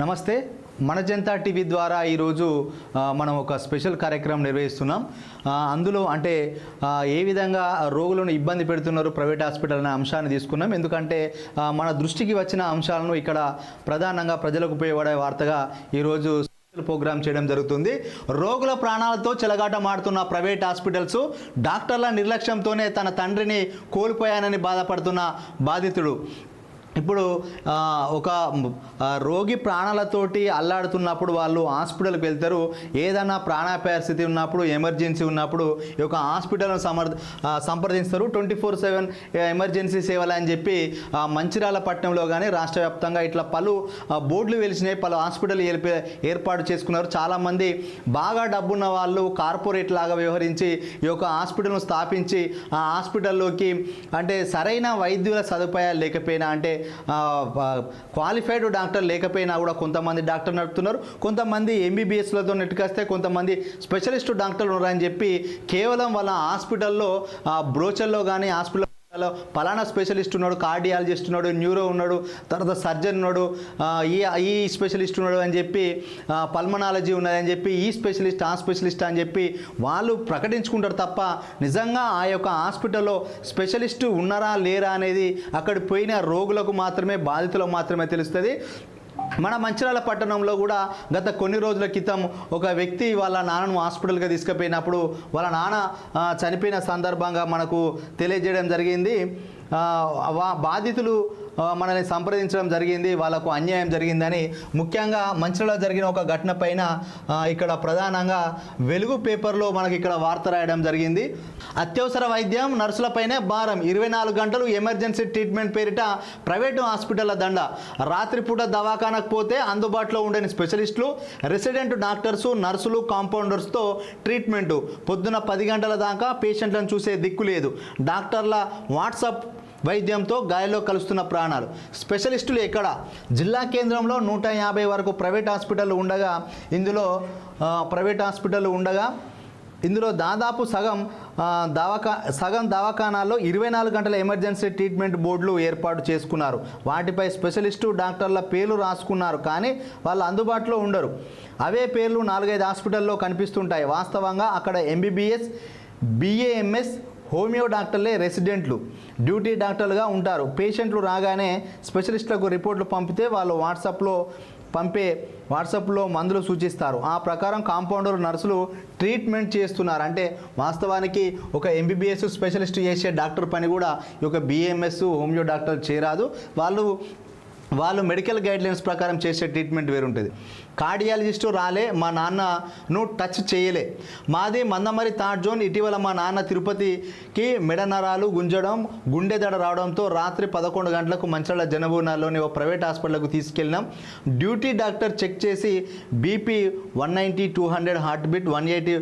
నమస్తే. మన జనతా టీవీ ద్వారా ఈరోజు మనం ఒక స్పెషల్ కార్యక్రమం నిర్వహిస్తున్నాం. అందులో అంటే ఏ విధంగా రోగులను ఇబ్బంది పెడుతున్నారు ప్రైవేట్ హాస్పిటల్ అనే అంశాన్ని తీసుకున్నాం. ఎందుకంటే మన దృష్టికి వచ్చిన అంశాలను ఇక్కడ ప్రధానంగా ప్రజలకు ఉపయోగపడే వార్తగా ఈరోజు స్పెషల్ ప్రోగ్రామ్ చేయడం జరుగుతుంది. రోగుల ప్రాణాలతో చెలగాటమాడుతున్న ప్రైవేట్ హాస్పిటల్స్ డాక్టర్ల నిర్లక్ష్యంతోనే తన తండ్రిని కోల్పోయానని బాధపడుతున్న బాధితుడు. ఇప్పుడు ఒక రోగి ప్రాణాలతోటి అల్లాడుతున్నప్పుడు వాళ్ళు హాస్పిటల్కి వెళ్తారు. ఏదైనా ప్రాణాపాయ స్థితి ఉన్నప్పుడు ఎమర్జెన్సీ ఉన్నప్పుడు ఈ యొక్క హాస్పిటల్ను సమర్ సంప్రదిస్తారు. ట్వంటీ ఫోర్ సెవెన్ ఎమర్జెన్సీ సేవలు అని చెప్పి మంచిర్యాల పట్టణంలో కానీ రాష్ట్ర వ్యాప్తంగా ఇట్లా పలు బోర్డులు వెలిసినాయి. పలు హాస్పిటల్ ఏర్పే- ఏర్పాటు చేసుకున్నారు. చాలామంది బాగా డబ్బున్న వాళ్ళు కార్పొరేట్ లాగా వ్యవహరించి ఈ యొక్క హాస్పిటల్ను స్థాపించి ఆ హాస్పిటల్లోకి అంటే సరైన వైద్యుల సదుపాయాలు లేకపోయినా అంటే క్వాలిఫైడ్ డాక్టర్ లేకపోయినా కూడా కొంతమంది డాక్టర్ నడుపుతున్నారు. కొంతమంది ఎంబీబీఎస్లతో నెట్టుకొస్తే కొంతమంది స్పెషలిస్ట్ డాక్టర్లు ఉన్నారని చెప్పి కేవలం వాళ్ళ హాస్పిటల్లో బ్రోచర్లో కానీ హాస్పిటల్ లో పలానా స్పెషలిస్ట్ ఉన్నాడు కార్డియాలజిస్ట్ ఉన్నాడు న్యూరో ఉన్నాడు తర్వాత సర్జన్ ఉన్నాడు ఈ ఈ స్పెషలిస్ట్ ఉన్నాడు అని చెప్పి పల్మనాలజీ ఉన్నదని చెప్పి ఈ స్పెషలిస్ట్ ఆ స్పెషలిస్ట్ అని చెప్పి వాళ్ళు ప్రకటించుకుంటారు తప్ప నిజంగా ఆ యొక్క హాస్పిటల్లో స్పెషలిస్ట్ ఉన్నారా లేరా అనేది అక్కడ పోయిన రోగులకు మాత్రమే బాధితులకు మాత్రమే తెలుస్తుంది. మన మంచిర్యాల పట్టణంలో కూడా గత కొన్ని రోజుల క్రితం ఒక వ్యక్తి వాళ్ళ నాన్నను హాస్పిటల్గా తీసుకుపోయినప్పుడు వాళ్ళ నాన్న చనిపోయిన సందర్భంగా మనకు తెలియజేయడం జరిగింది. బాధితులు మనల్ని సంప్రదించడం జరిగింది వాళ్ళకు అన్యాయం జరిగిందని ముఖ్యంగా మంచిలో జరిగిన ఒక ఘటన పైన ఇక్కడ ప్రధానంగా వెలుగు పేపర్లో మనకి ఇక్కడ వార్త రాయడం జరిగింది. అత్యవసర వైద్యం నర్సులపైనే భారం. ఇరవై నాలుగు గంటలు ఎమర్జెన్సీ ట్రీట్మెంట్ పేరిట ప్రైవేటు హాస్పిటల్ల దండ. రాత్రిపూట దవాఖానకు పోతే అందుబాటులో ఉండని స్పెషలిస్టులు రెసిడెంట్ డాక్టర్స్ నర్సులు కాంపౌండర్స్తో ట్రీట్మెంటు. పొద్దున పది గంటల దాకా పేషెంట్లను చూసే దిక్కు లేదు. డాక్టర్ల వాట్సాప్ వైద్యంతో గాయాల్లో కలుస్తున్న ప్రాణాలు. స్పెషలిస్టులు ఎక్కడ జిల్లా కేంద్రంలో నూట యాభై వరకు ప్రైవేట్ హాస్పిటల్ ఉండగా ఇందులో ప్రైవేట్ హాస్పిటల్ ఉండగా ఇందులో దాదాపు సగం దవాఖా సగం దవాఖానాల్లో ఇరవై నాలుగు గంటల ఎమర్జెన్సీ ట్రీట్మెంట్ బోర్డులు ఏర్పాటు చేసుకున్నారు. వాటిపై స్పెషలిస్టు డాక్టర్ల పేర్లు రాసుకున్నారు కానీ వాళ్ళు అందుబాటులో ఉండరు. అవే పేర్లు నాలుగైదు హాస్పిటల్లో కనిపిస్తుంటాయి. వాస్తవంగా అక్కడ ఎంబీబీఎస్ బీఏఎంఎస్ హోమియో డాక్టర్లే రెసిడెంట్లు డ్యూటీ డాక్టర్లుగా ఉంటారు. పేషెంట్లు రాగానే స్పెషలిస్టులకు రిపోర్ట్లు పంపితే వాళ్ళు వాట్సాప్లో పంపే వాట్సాప్లో మందులు సూచిస్తారు. ఆ ప్రకారం కాంపౌండర్ నర్సులు ట్రీట్మెంట్ చేస్తున్నారు. అంటే వాస్తవానికి ఒక ఎంబీబీఎస్ స్పెషలిస్ట్ చేసే డాక్టర్ పని కూడా ఈ యొక్క బీఎంఎస్ హోమియో డాక్టర్ చేరాదు వాళ్ళు వాళ్ళు మెడికల్ గైడ్లైన్స్ ప్రకారం చేసే ట్రీట్మెంట్ వేరుంటుంది. కార్డియాలజిస్టు రాలే మా నాన్నను టచ్ చేయలే. మాది మందమరి థర్డ్ జోన్ ఇటీవల మా నాన్న తిరుపతికి మెడ నరాలు గుంజడం గుండె దడ రావడంతో రాత్రి పదకొండు గంటలకు మంచాల జనభూనాల్లోని ఓ ప్రైవేట్ హాస్పిటల్కు తీసుకెళ్ళినాం. డ్యూటీ డాక్టర్ చెక్ చేసి BP one ninety two hundred heart beat one eighty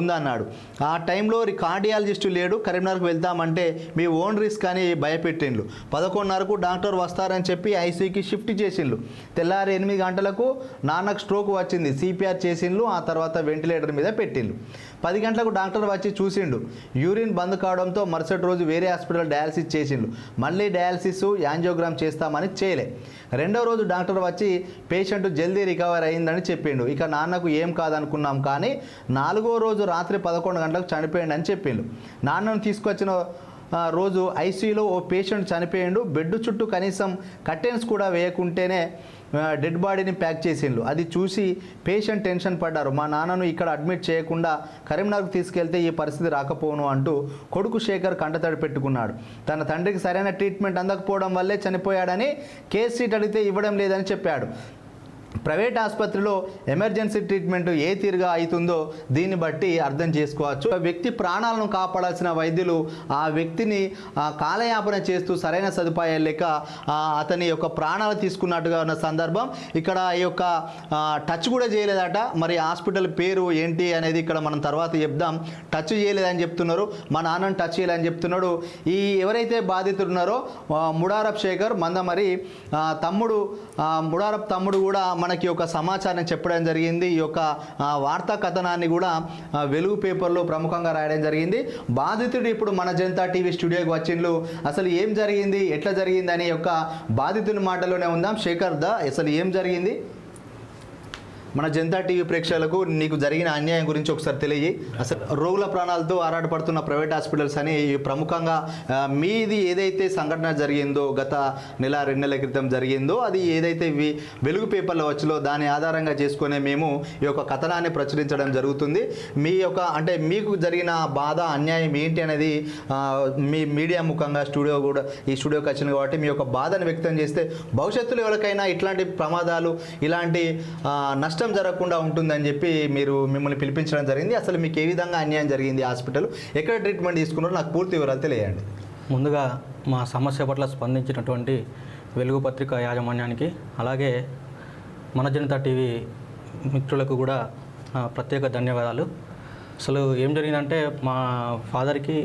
ఉందన్నాడు. ఆ టైంలో కార్డియాలజిస్టు లేడు కరీంనగర్కి వెళ్తామంటే మీ ఓన్ రిస్క్ అని భయపెట్టిండ్లు. పదకొండున్నరకు డాక్టర్ వస్తారని చెప్పి ఐసీయూకి షిఫ్ట్ చేసిండ్లు. తెల్లారి ఎనిమిది గంటలకు నాన్నకు స్ట్రోక్ వచ్చింది. సిపిఆర్ చేసిండ్లు ఆ తర్వాత వెంటిలేటర్ మీద పెట్టిండ్లు. పది గంటలకు డాక్టర్ వచ్చి చూసిండు. యూరిన్ బంద్ కావడంతో మరుసటి రోజు వేరే హాస్పిటల్ డయాలసిస్ చేసిండు మళ్ళీ డయాలసిస్ యాంజియోగ్రామ్ చేస్తామని చేయలే. రెండో రోజు డాక్టర్ వచ్చి పేషెంట్ జల్దీ రికవర్ అయిందని చెప్పిండు. ఇక నాన్నకు ఏం కాదనుకున్నాం కానీ నాలుగో రోజు రాత్రి పదకొండు గంటలకు చనిపోయిండు అని చెప్పిండు. నాన్నను తీసుకొచ్చిన రోజు ఐసీయూలో ఓ పేషెంట్ చనిపోయిండు. బెడ్ చుట్టూ కనీసం కర్టెన్స్ కూడా వేయకుంటేనే డెడ్ బాడీని ప్యాక్ చేసిండ్రు అది చూసి పేషెంట్ టెన్షన్ పడ్డారు. మా నాన్నను ఇక్కడ అడ్మిట్ చేయకుండా కరీంనగర్కు తీసుకెళ్తే ఈ పరిస్థితి రాకపోను అంటూ కొడుకు శేఖర్ కంటతడి పెట్టుకున్నాడు. తన తండ్రికి సరైన ట్రీట్మెంట్ అందకపోవడం వల్లే చనిపోయాడని కేసు సీట్ అడిగితే ఇవ్వడం లేదని చెప్పాడు. ప్రైవేట్ ఆసుపత్రిలో ఎమర్జెన్సీ ట్రీట్మెంట్ ఏ తీరుగా అవుతుందో దీన్ని బట్టి అర్థం చేసుకోవచ్చు. వ్యక్తి ప్రాణాలను కాపాడాల్సిన వైద్యులు ఆ వ్యక్తిని కాలయాపన చేస్తూ సరైన సదుపాయాలు లేక అతని యొక్క ప్రాణాలు తీసుకున్నట్టుగా ఉన్న సందర్భం. ఇక్కడ ఈ యొక్క టచ్ కూడా చేయలేదట. మరి హాస్పిటల్ పేరు ఏంటి అనేది ఇక్కడ మనం తర్వాత చెప్దాం. టచ్ చేయలేదని చెప్తున్నారు. మా నాన్నని టచ్ చేయలేదని చెప్తున్నాడు. ఈ ఎవరైతే బాధితులు ఉన్నారో ముడారప్ శేఖర్ మందమరి మరి తమ్ముడు ముడారప్ తమ్ముడు కూడా మన మనకి ఒక సమాచారం చెప్పడం జరిగింది. ఈ యొక్క వార్తా కథనాన్ని కూడా వెలుగు పేపర్లో ప్రముఖంగా రాయడం జరిగింది. బాధితుడు ఇప్పుడు మన జనతా టీవీ స్టూడియోకి వచ్చిండ్లు అసలు ఏం జరిగింది? ఎట్లా జరిగింది? అనే యొక్క బాధితుని మాటలోనే ఉందాం. శేఖర్ దా అసలు ఏం జరిగింది? మన జనతా టీవీ ప్రేక్షకులకు నీకు జరిగిన అన్యాయం గురించి ఒకసారి తెలియజేయి. అసలు రోగుల ప్రాణాలతో ఆరాటపడుతున్న ప్రైవేట్ హాస్పిటల్స్ అని ప్రముఖంగా మీది ఏదైతే సంఘటన జరిగిందో గత నెల రెండు నెలల క్రితం జరిగిందో అది ఏదైతే వి- వెలుగు పేపర్లో వచ్చిలో దాని ఆధారంగా చేసుకునే మేము ఈ యొక్క కథనాన్ని ప్రచురించడం జరుగుతుంది. మీ యొక్క అంటే మీకు జరిగిన బాధ అన్యాయం ఏంటి అనేది మీ మీడియా ముఖంగా స్టూడియో కూడా ఈ స్టూడియోకి వచ్చింది కాబట్టి మీ యొక్క బాధను వ్యక్తం చేస్తే భవిష్యత్తులో ఎవరికైనా ఇట్లాంటి ప్రమాదాలు ఇలాంటి నష్ట నష్టం జరగకుండా ఉంటుందని చెప్పి మీరు మిమ్మల్ని పిలిపించడం జరిగింది. అసలు మీకు ఏ విధంగా అన్యాయం జరిగింది హాస్పిటల్? ఎక్కడ ట్రీట్మెంట్ తీసుకున్నారో నాకు పూర్తి వివరాలు తెలియండి. ముందుగా మా సమస్య పట్ల స్పందించినటువంటి వెలుగు పత్రిక యాజమాన్యానికి అలాగే మన జనతా టీవీ మిత్రులకు కూడా ప్రత్యేక ధన్యవాదాలు. అసలు ఏం జరిగిందంటే మా ఫాదర్కి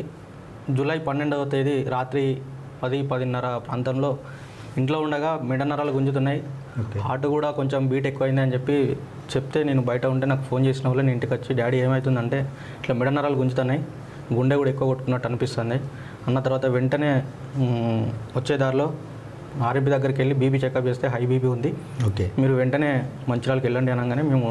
జూలై పన్నెండవ తేదీ రాత్రి పది పదిన్నర ప్రాంతంలో ఇంట్లో ఉండగా మెడనరాలు గుంజుతున్నాయి. హార్ట్ కూడా కొంచెం బీట్ ఎక్కువైంది అని చెప్పి చెప్తే నేను బయట ఉంటే నాకు ఫోన్ చేసిన వాళ్ళు నేను ఇంటికి వచ్చి డాడీ ఏమవుతుందంటే ఇట్లా మెడనరాలు గుంజుతున్నాయి గుండె కూడా ఎక్కువ కొట్టుకున్నట్టు అనిపిస్తుంది. అన్న తర్వాత వెంటనే మ్, వచ్చే దారిలో ఆర్ఎంపీ దగ్గరికి వెళ్ళి బీపీ చెకప్ చేస్తే హై బీపీ ఉంది. ఓకే మీరు వెంటనే మంచిర్యాలకి వెళ్ళండి అనగానే మేము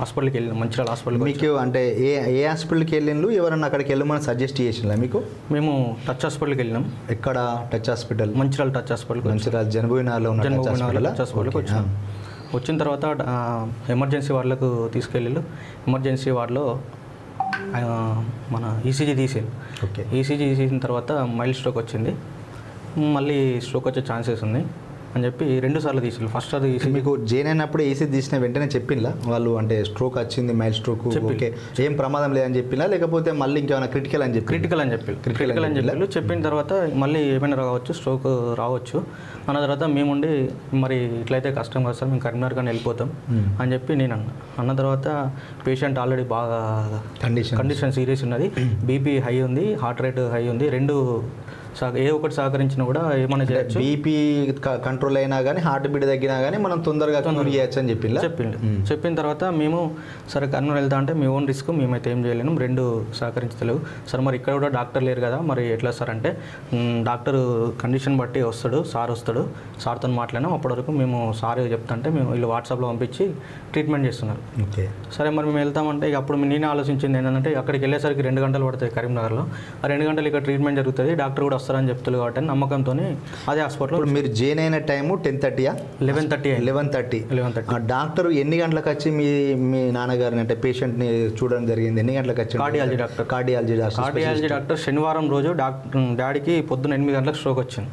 హాస్పిటల్కి వెళ్ళాం మంచిర్యాల హాస్పిటల్కి వచ్చి- మీకు అంటే ఏ ఏ హాస్పిటల్కి వెళ్ళిండ్రు? ఎవరన్నా అక్కడికి వెళ్ళమని సజెస్ట్ చేసిండ్రా మీకు? మేము టచ్ హాస్పిటల్కి వెళ్ళినాం. ఎక్కడ టచ్ హాస్పిటల్? మంచిర్యాల టచ్ హాస్పిటల్కి వచ్చి- మంచిర్యాల జనభూనాలో ఉన్న టచ్ హాస్పిటల్? హాస్పిటల్కి వచ్చినాం. వచ్చిన తర్వాత ఎమర్జెన్సీ వార్డులకు తీసుకెళ్ళి ఎమర్జెన్సీ వార్డులో మన ఈసీజీ తీసింది ఓకే. ఈసీజీ తీసిన తర్వాత మైల్డ్ స్ట్రోక్ వచ్చింది. మళ్ళీ స్ట్రోక్ వచ్చే ఛాన్సెస్ ఉంది అని చెప్పి రెండు సార్లు తీసిండు. ఫస్ట్ అది మీకు జైన్ అయినప్పుడు ఏసీ తీసిన వెంటనే చెప్పిండ్లా? వాళ్ళు అంటే స్ట్రోక్ వచ్చింది మైల్ స్ట్రోక్. ఓకే. ఏం ప్రమాదం లేదని చెప్పిందా లేకపోతే మళ్ళీ ఇంకేమైనా క్రిటికల్ అని చెప్పి క్రిటికల్ అని చెప్పి. క్రిటికల్ అని చెప్పి. చెప్పిన తర్వాత మళ్ళీ ఏమైనా రావచ్చు స్ట్రోక్ రావచ్చు. అన్న తర్వాత మేముండి మరి ఇట్లయితే కష్టం కదా సార్ మేము కరీంనగర్ కానీ వెళ్ళిపోతాం అని చెప్పి నేను అన్న. అన్న తర్వాత పేషెంట్ ఆల్రెడీ బాగా కండిషన్ కండిషన్ సీరియస్ ఉన్నది. బీపీ హై ఉంది హార్ట్ రేట్ హై ఉంది. రెండు ఏ ఒక్కటి సహకరించినా కూడా ఏమైనా చేయొచ్చు. బీపీ కంట్రోల్ అయినా కానీ హార్ట్ బీట్ తగ్గినా కానీ మనం తొందరగా క్యూర్ చేయొచ్చు అని చెప్పిండ్లా? చెప్పిండు. చెప్పిన తర్వాత మేము సరే కర్నూలు వెళ్తా అంటే మీ ఓన్ రిస్క్ మేమైతే ఏం చేయలేము రెండు సహకరించలేవు. సార్ మరి ఇక్కడ కూడా డాక్టర్ లేరు కదా మరి ఎట్లా సార్ అంటే "మ్, డాక్టర్ కండిషన్ బట్టి వస్తాడు సార్ వస్తాడు. సార్తో మాట్లాడినాం అప్పటి వరకు మేము సార్ చెప్తుంటే మేము వీళ్ళు వాట్సాప్లో పంపించి ట్రీట్మెంట్ చేస్తున్నారు. ఓకే. సరే మరి మేము వెళ్తామంటే ఇక అప్పుడు నేనే ఆలోచించింది ఏంటంటే అక్కడికి వెళ్ళేసరికి రెండు గంటలు పడుతుంది కరీంనగర్లో. ఆ రెండు గంటలు ఇక్కడ ట్రీట్మెంట్ జరుగుతుంది డాక్టర్ కూడా వస్తారని చెప్తారు కాబట్టి నమ్మకంతో అదే హాస్పిటల్లో ఇప్పుడు మీరు జైన్ అయిన time ten థర్టీయా? Eleven thirty eleven thirty. Eleven thirty. ఆ డాక్టర్ ఎన్ని గంటలకు వచ్చి మీ మీ నాన్నగారిని అంటే పేషెంట్ని చూడడం జరిగింది? ఎన్ని గంటలకు వచ్చి cardiology doctor. Cardiology doctor cardiology doctor శనివారం రోజు డాక్టర్ డాడీకి పొద్దున్న ఎనిమిది గంటలకు స్ట్రోక్ వచ్చింది.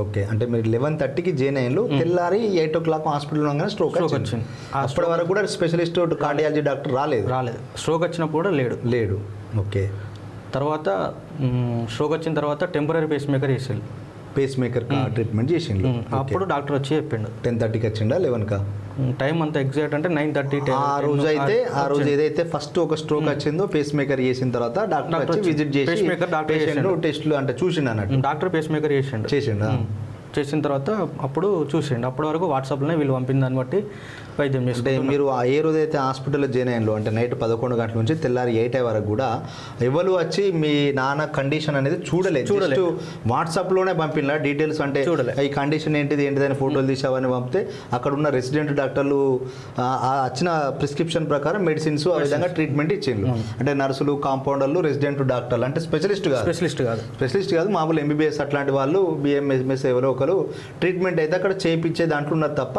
ఓకే. అంటే మీరు లెవెన్ థర్టీకి జైన్ అయ్యారు తెల్లారి ఎయిట్ ఓ క్లాక్ హాస్పిటల్ ఉండగానే స్ట్రోక్ వచ్చింది. అప్పటి వరకు కూడా స్పెషలిస్ట్ కార్డియాలజీ డాక్టర్ రాలేదు? రాలేదు. స్ట్రోక్ వచ్చినప్పుడు కూడా లేడు. లేడు. ఓకే. తర్వాత స్ట్రోక్ వచ్చిన తర్వాత టెంపరీ పేస్ మేకర్ వేసాడు పేస్ మేకర్ ట్రీట్మెంట్ చేసిండు. అప్పుడు డాక్టర్ వచ్చి చెప్పిండు. టెన్ థర్టీకి వచ్చిండా లెవెన్ కా? టైం అంత ఎగ్జాక్ట్ అంటే నైన్ థర్టీ ఆ రోజు అయితే ఆ రోజు ఏదైతే ఫస్ట్ ఒక స్ట్రోక్ వచ్చిందో పేస్ మేకర్ చేసిన తర్వాత డాక్టర్ వచ్చి విజిట్ చేసి Pacemaker doctor పేషెంట్ టెస్ట్లు అంటే చూసిండు అన్నట్టు. డాక్టర్ పేస్ మేకర్ చేసిండు. చేసిండా? చేసిన తర్వాత అప్పుడు చూసిండు అప్పటి వరకు వాట్సాప్లోనే వీళ్ళు పంపిన దాన్ని బట్టి వైద్యం చేసుకుంటాం మీరు ఆ ఏ రోజైతే హాస్పిటల్లో జాయిన్ అయ్యారో అంటే నైట్ పదకొండు గంటల నుంచి తెల్లారి ఎయిట్ అయ్యే వరకు కూడా ఎవరు వచ్చి మీ నాన్న కండిషన్ అనేది చూడలేదు. చూడలేదు. వాట్సాప్లోనే పంపిన డీటెయిల్స్ అంటే చూడలే. ఈ కండిషన్ ఏంటిది ఏంటిది అని ఫోటోలు తీసావని పంపితే అక్కడ ఉన్న రెసిడెంట్ డాక్టర్లు వచ్చిన ప్రిస్క్రిప్షన్ ప్రకారం మెడిసిన్స్ ఆ విధంగా ట్రీట్మెంట్ ఇచ్చిండ్రు. అంటే నర్సులు కాంపౌండర్లు రెసిడెంట్ డాక్టర్లు అంటే స్పెషలిస్ట్ కాదు. స్పెషలిస్ట్ కాదు. స్పెషలిస్ట్ కాదు మామూలు ఎంబీబీఎస్ అట్లాంటి వాళ్ళు బిఎంఎస్ఎస్ ఎవరో ఒకరు ట్రీట్మెంట్ అయితే అక్కడ చేయించే దాంట్లో ఉన్నారు తప్ప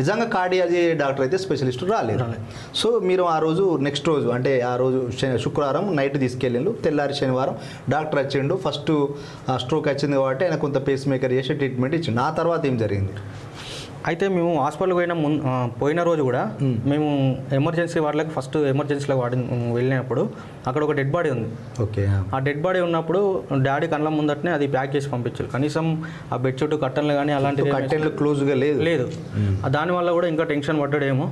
నిజంగా కార్డియాలజీ డాక్టర్ అయితే స్పెషలిస్ట్ రాలేదు. సో మీరు ఆ రోజు నెక్స్ట్ రోజు అంటే ఆ రోజు శుక్రవారం నైట్ తీసుకెళ్ళిండు. తెల్లారి శనివారం డాక్టర్ వచ్చిండు. ఫస్ట్ స్ట్రోక్ వచ్చింది కాబట్టి ఆయన కొంత పేస్ మేకర్ చేసి ట్రీట్మెంట్ ఇచ్చిండు. ఆ తర్వాత ఏం జరిగింది? అయితే మేము హాస్పిటల్కి పోయిన ముం ఆ, పోయిన రోజు కూడా మేము. ఎమర్జెన్సీ వాళ్ళకి ఫస్ట్ ఎమర్జెన్సీలో వాడి వెళ్ళినప్పుడు అక్కడ ఒక డెడ్ బాడీ ఉంది. ఓకే ఆ. డెడ్ బాడీ ఉన్నప్పుడు డాడీ కళ్ళ ముందటనే అది ప్యాక్ చేసి పంపించారు. కనీసం ఆ బెడ్ చుట్టూ కట్టన్లు కానీ అలాంటివి ఏమీ కట్టెన్లు క్లోజ్గా లేదు. లేదు. దానివల్ల కూడా ఇంకా టెన్షన్ పడ్డాడేమో.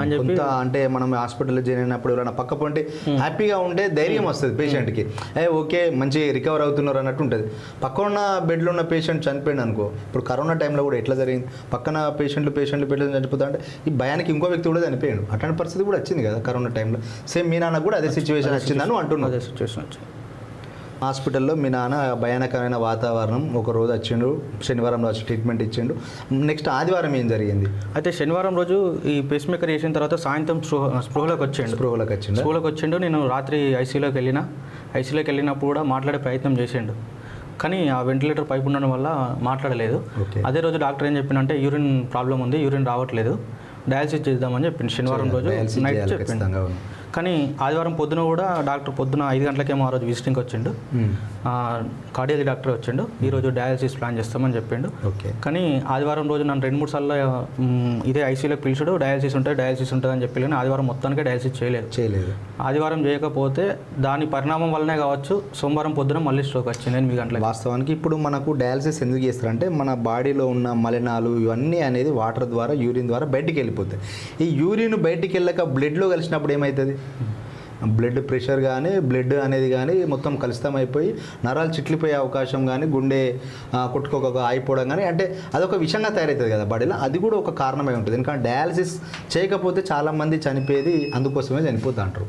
అని చెప్పి అంటే మనం హాస్పిటల్లో జాయిన్ అయినప్పుడు ఎవరైనా పక్క పొంటి హ్యాపీగా ఉంటే ధైర్యం వస్తుంది పేషెంట్కి. ఏ ఓకే మంచి రికవర్ అవుతున్నారు అన్నట్టు ఉంటుంది. పక్కన ఉన్న బెడ్లో ఉన్న పేషెంట్ చనిపోయింది అనుకో ఇప్పుడు కరోనా టైంలో కూడా ఎట్లా జరిగింది? పక్కన పేషెంట్లు పేషెంట్లు బెడ్లో చనిపోతా అంటే ఈ భయానికి ఇంకో వ్యక్తి కూడా చనిపోయాడు. అట్లాంటి పరిస్థితి కూడా వచ్చింది కదా కరోనా టైంలో. సేమ్ మీ నాన్న కూడా అదే సిచ్యువేషన్ వచ్చిందని అంటున్నాను అదే సిచ్యువేషన్ వచ్చింది. హాస్పిటల్లో మీ నాన్న భయానకమైన వాతావరణం ఒక రోజు వచ్చిండు శనివారం వచ్చి ట్రీట్మెంట్ ఇచ్చిండు. నెక్స్ట్ ఆదివారం ఏం జరిగింది? అయితే శనివారం రోజు ఈ పేస్ మేకర్ చేసిన తర్వాత సాయంత్రం స్పృహ స్పృహలోకి వచ్చేయండు స్పృహలోకి వచ్చిండు? స్కూల్కి వచ్చిండు నేను రాత్రి ఐసీలోకి వెళ్ళిన. ఐసీలోకి వెళ్ళినప్పుడు కూడా మాట్లాడే ప్రయత్నం చేసిండు. కానీ ఆ వెంటిలేటర్ పైప్ ఉండడం వల్ల మాట్లాడలేదు. అదే రోజు డాక్టర్ ఏం చెప్పిండంటే యూరిన్ ప్రాబ్లం ఉంది యూరిన్ రావట్లేదు. డయాలసిస్ చేద్దామని చెప్పిండు. శనివారం రోజు నైట్ అవును. కానీ ఆదివారం పొద్దున కూడా డాక్టర్ పొద్దున ఐదు గంటలకేమో ఆ రోజు విజిటింగ్కి వచ్చిండు. కార్డియాలజీ డాక్టర్ వచ్చిండు. ఈ రోజు డయాలసిస్ ప్లాన్ చేస్తామని చెప్పిండు. ఓకే. కానీ ఆదివారం రోజు నన్ను రెండు మూడు సార్లు ఇదే ఐసీలోకి పిలిచాడు. డయాలసిస్ ఉంటుంది డయాలసిస్ ఉంటుంది అని చెప్పి కానీ ఆదివారం మొత్తానికే డయాలసిస్ చేయలేదు. చేయలేదు. ఆదివారం చేయకపోతే దాని పరిణామం వల్లనే కావచ్చు సోమవారం పొద్దున మళ్ళీ స్ట్రోక్ వచ్చింది ఎనిమిది గంటలకి. వాస్తవానికి ఇప్పుడు మనకు డయాలసిస్ ఎందుకు చేస్తారంటే మన బాడీలో ఉన్న మలినాలు ఇవన్నీ అనేది వాటర్ ద్వారా యూరిన్ ద్వారా బయటికి వెళ్ళిపోతాయి. ఈ యూరిన్ బయటికి వెళ్ళక బ్లడ్లో కలిసినప్పుడు ఏమవుతుంది? బ్లడ్ ప్రెషర్ కానీ బ్లడ్ అనేది కానీ మొత్తం కలుషితం అయిపోయి నరాలు చిట్లిపోయే అవకాశం కానీ గుండె కొట్టుకోక ఆగిపోవడం కానీ అంటే అదొక విషయంగా తయారవుతుంది కదా బాడీలో. అది కూడా ఒక కారణమై ఉంటుంది. ఎందుకంటే డయాలసిస్ చేయకపోతే చాలామంది చనిపోయేది అందుకోసమే చనిపోతా అంటారు.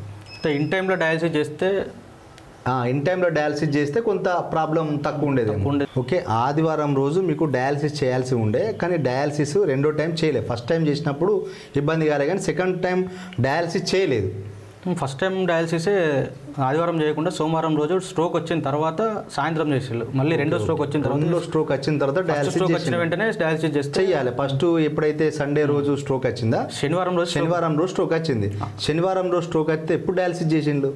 ఇన్ టైంలో డయాలసిస్ చేస్తే? ఇన్ టైంలో డయాలసిస్ చేస్తే కొంత ప్రాబ్లం తక్కువ ఉండేది. తక్కువ ఉండేది. ఓకే ఆదివారం రోజు మీకు డయాలసిస్ చేయాల్సి ఉండే కానీ డయాలసిస్ రెండో టైం చేయలేదు. ఫస్ట్ టైం చేసినప్పుడు ఇబ్బంది కాలే కానీ సెకండ్ టైం డయాలసిస్ చేయలేదు. ఫస్ట్ టైం డయాలసిసే ఆదివారం చేయకుండా సోమవారం రోజు స్ట్రోక్ వచ్చిన తర్వాత సాయంత్రం చేసిళ్ళు. మళ్ళీ రెండో స్ట్రోక్ వచ్చిన తర్వాత రెండో స్ట్రోక్ వచ్చిన తర్వాత డయాలసిస్ స్ట్రోక్ వచ్చిన వెంటనే డయాలసిస్ చేస్తే చెయ్యాలి. ఫస్ట్ ఎప్పుడైతే సండే రోజు స్ట్రోక్ వచ్చిందా? శనివారం రోజు శనివారం రోజు స్ట్రోక్ వచ్చింది. శనివారం రోజు స్ట్రోక్ వస్తే ఎప్పుడు డయాలసిస్ చేసిండు?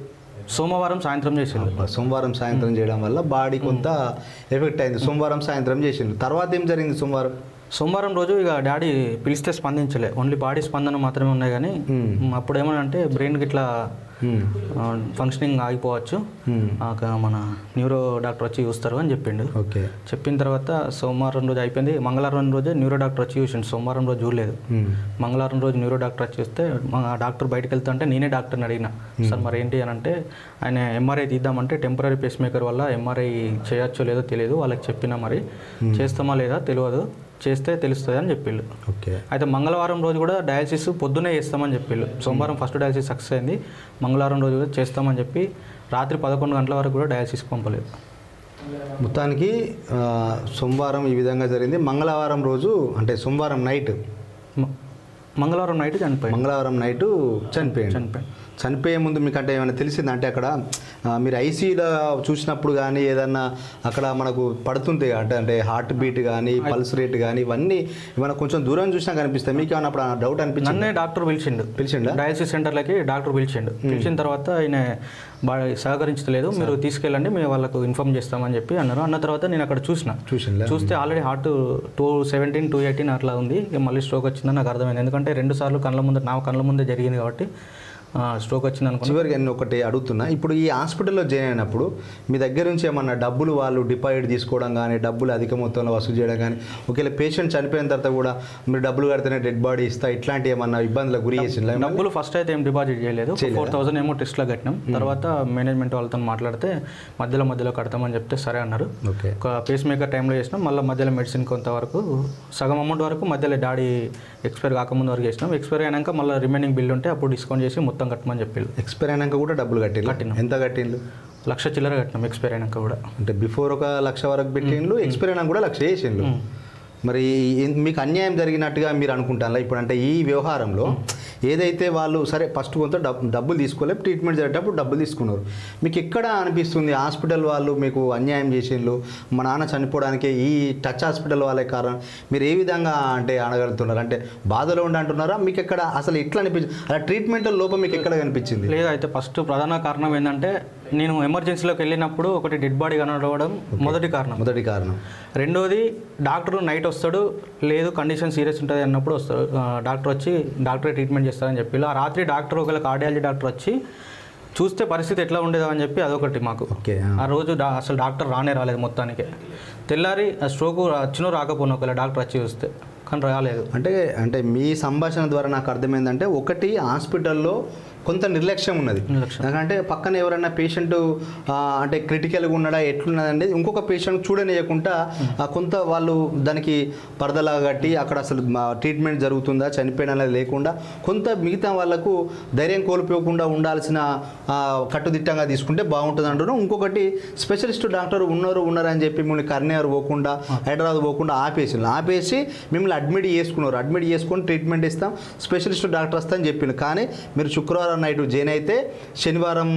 సోమవారం సాయంత్రం చేసిళ్ళు సోమవారం సాయంత్రం చేయడం వల్ల బాడీ కొంత ఎఫెక్ట్ అయింది. సోమవారం సాయంత్రం చేసిండు. తర్వాత ఏం జరిగింది సోమవారం? సోమవారం రోజు ఇక డాడీ పిలిస్తే స్పందించలే. ఓన్లీ బాడీ స్పందన మాత్రమే ఉన్నాయి కానీ Hmm. అప్పుడు ఏమనంటే బ్రెయిన్కి ఇట్లా. ఫంక్షనింగ్ ఆగిపోవచ్చు. హ్మ్. ఆ, క- మన న్యూరో డాక్టర్ వచ్చి చూస్తారు అని చెప్పిండు. ఓకే. చెప్పిన తర్వాత సోమవారం రోజు అయిపోయింది. మంగళవారం రోజు న్యూరో డాక్టర్ వచ్చి చూసిండు. సోమవారం రోజు చూడలేదు. మంగళవారం రోజు న్యూరో డాక్టర్ వచ్చి చూస్తే మా డాక్టర్ బయటకు వెళ్తుంటే నేనే డాక్టర్ని అడిగిన. సార్ మరి ఏంటి? అని అంటే ఆయన ఎంఆర్ఐ తీద్దామంటే టెంపరీ పేస్ మేకర్ వల్ల ఎంఆర్ఐ చేయొచ్చో లేదో తెలియదు. వాళ్ళకి చెప్పినా మరి. చేస్తామా లేదా తెలియదు. చేస్తే తెలుస్తుంది అని చెప్పిళ్ళు. ఓకే. అయితే మంగళవారం రోజు కూడా డయాలసిస్ పొద్దున్నే చేస్తామని చెప్పిళ్ళు. సోమవారం ఫస్ట్ డయాలసిస్ సక్సెస్ అయింది. మంగళవారం రోజు కూడా చేస్తామని చెప్పి రాత్రి పదకొండు గంటల వరకు కూడా డయాలసిస్ పంపలేదు. మొత్తానికి సోమవారం ఈ విధంగా జరిగింది. మంగళవారం రోజు అంటే సోమవారం నైట్ మంగళవారం నైట్ చనిపోయింది మంగళవారం నైట్ చనిపోయాడు. చనిపోయింది చనిపోయే ముందు మీకు అంటే ఏమైనా తెలిసిందా? అంటే అక్కడ మీరు ఐసీలో చూసినప్పుడు కానీ ఏదన్నా అక్కడ మనకు పడుతుంది అంటే అంటే హార్ట్ బీట్ కానీ పల్స్ రేట్ కానీ ఇవన్నీ ఏమైనా కొంచెం దూరం చూసినా కనిపిస్తాయి? మీకు ఏమైనా అప్పుడు డౌట్ అనిపించింది? నన్నే డాక్టర్ పిలిచిండు. పిలిచిండా? డయాలసిస్ సెంటర్లకి డాక్టర్ పిలిచిండు. పిలిచిన తర్వాత ఆయన బాగా సహకరించలేదు. మీరు తీసుకెళ్ళండి మేము వాళ్ళకు ఇన్ఫామ్ చేస్తామని చెప్పి అన్నారు. అన్న తర్వాత నేను అక్కడ చూసిన. చూసిందా చూస్తే already heart two seventeen two eighteen అట్లా ఉంది. మళ్ళీ స్ట్రోక్ వచ్చిందని నాకు అర్థమైంది. ఎందుకంటే రెండు సార్లు కళ్ళ ముందు నా కళ్ళ ముందే జరిగింది కాబట్టి స్ట్రోక్ వచ్చింది అనుకున్నా. చివరికి నేను ఒకటి అడుగుతున్నా. ఇప్పుడు ఈ హాస్పిటల్లో జాయిన్ అయినప్పుడు మీ దగ్గర నుంచి ఏమన్నా డబ్బులు వాళ్ళు డిపాజిట్ తీసుకోవడం కానీ డబ్బులు అధిక మొత్తంలో వసూలు చేయడం కానీ ఒకవేళ పేషెంట్ చనిపోయిన తర్వాత కూడా మీరు డబ్బులు కడితేనే డెడ్ బాడీ ఇస్తా ఇట్లాంటి ఏమన్నా ఇబ్బందులకు గురి చేసిందా డబ్బులు ఫస్ట్ అయితే ఏం డిపాజిట్ చేయలేదు. ఫోర్ థౌసండ్ ఏమో టెస్ట్లో కట్టినాం. తర్వాత మేనేజ్మెంట్ వాళ్ళతో మాట్లాడితే మధ్యలో మధ్యలో కడతామని చెప్తే సరే అన్నారు. ఓకే. ఒక పేస్ మేకర్ టైంలో చేసినాం. మళ్ళీ మధ్యలో మెడిసిన్ కొంతవరకు సగం అమౌంట్ వరకు మధ్యలో డాడీ ఎక్స్పైర్ కాకముందు వరకు చేసినాం. ఎక్స్పైర్ అయినాక మళ్ళీ రిమైనింగ్ బిల్ ఉంటే అప్పుడు డిస్కౌంట్ చేసి మొత్తం కట్టమని చెప్పారు ఎక్స్పైర్ అయినాక కూడా డబ్బులు కట్టిండ్రు కట్టినాం. ఎంత కట్టిండ్రు లక్ష చిల్లర కట్టినాం ఎక్స్పైర్ అయినాక కూడా. అంటే బిఫోర్ ఒక లక్ష వరకు పెట్టిండ్రు ఎక్స్పైర్ అయినాక కూడా లక్ష చేసిండ్రు మరి మీకు అన్యాయం జరిగినట్టుగా మీరు అనుకుంటారా ఇప్పుడు అంటే ఈ వ్యవహారంలో ఏదైతే వాళ్ళు సరే ఫస్ట్ కొంత డబ్బు డబ్బులు తీసుకోలేదు ట్రీట్మెంట్ జరిగేటప్పుడు డబ్బులు తీసుకున్నారు. మీకు ఎక్కడ అనిపిస్తుంది హాస్పిటల్ వాళ్ళు మీకు అన్యాయం చేసిండ్రు? మా నాన్న చనిపోవడానికి ఈ టచ్ హాస్పిటల్ వాళ్ళే కారణం. మీరు ఏ విధంగా అంటే అనగలుగుతున్నారు అంటే బాధలో ఉండి అంటున్నారా? మీకు ఎక్కడ అసలు ఎట్లా అనిపించింది అలా ట్రీట్మెంట్ లోపం మీకు ఎక్కడ కనిపించింది? లేదు అయితే ఫస్ట్ ప్రధాన కారణం ఏంటంటే నేను ఎమర్జెన్సీలోకి వెళ్ళినప్పుడు ఒకటి డెడ్ బాడీ కనబడడం మొదటి కారణం. మొదటి కారణం. రెండోది డాక్టర్ నైట్ వస్తాడు లేదు కండిషన్ సీరియస్ ఉంటుంది అన్నప్పుడు వస్తాడు. డాక్టర్ వచ్చి డాక్టరే ట్రీట్మెంట్ చేస్తారని చెప్పి ఆ రాత్రి డాక్టర్ ఒకవేళ కార్డియాలజీ డాక్టర్ వచ్చి చూస్తే పరిస్థితి ఎట్లా ఉండేదో అని చెప్పి అదొకటి మాకు. ఓకే ఆ. రోజు అసలు డాక్టర్ రానే రాలేదు మొత్తానికి. తెల్లారి ఆ స్ట్రోక్ వచ్చినో రాకపోయినా ఒకవేళ డాక్టర్ వచ్చి చూస్తే కానీ రాలేదు. అంటే అంటే మీ సంభాషణ ద్వారా నాకు అర్థమైందంటే ఒకటి హాస్పిటల్లో కొంత నిర్లక్ష్యం ఉన్నది. ఎందుకంటే పక్కన ఎవరైనా పేషెంట్ అంటే క్రిటికల్గా ఉన్నాడా ఎట్లున్నది అనేది ఇంకొక పేషెంట్ చూడనియకుండా కొంత వాళ్ళు దానికి పరదలా కట్టి అక్కడ అసలు ట్రీట్మెంట్ జరుగుతుందా చనిపోయిన లేకుండా కొంత మిగతా వాళ్ళకు ధైర్యం కోల్పోకుండా ఉండాల్సిన కట్టుదిట్టంగా తీసుకుంటే బాగుంటుంది అంటున్నాం. ఇంకొకటి స్పెషలిస్ట్ డాక్టర్ ఉన్నారు ఉన్నారు అని చెప్పి మిమ్మల్ని కర్నేవారు పోకుండా హైదరాబాద్ పోకుండా ఆపేసి ఆపేసి మిమ్మల్ని అడ్మిట్ చేసుకున్నారు. అడ్మిట్ చేసుకొని ట్రీట్మెంట్ ఇస్తాం. స్పెషలిస్ట్ డాక్టర్ వస్తా అని చెప్పిండు కానీ మీరు శుక్రవారం నైట్ జైన్ అయితే శనివారం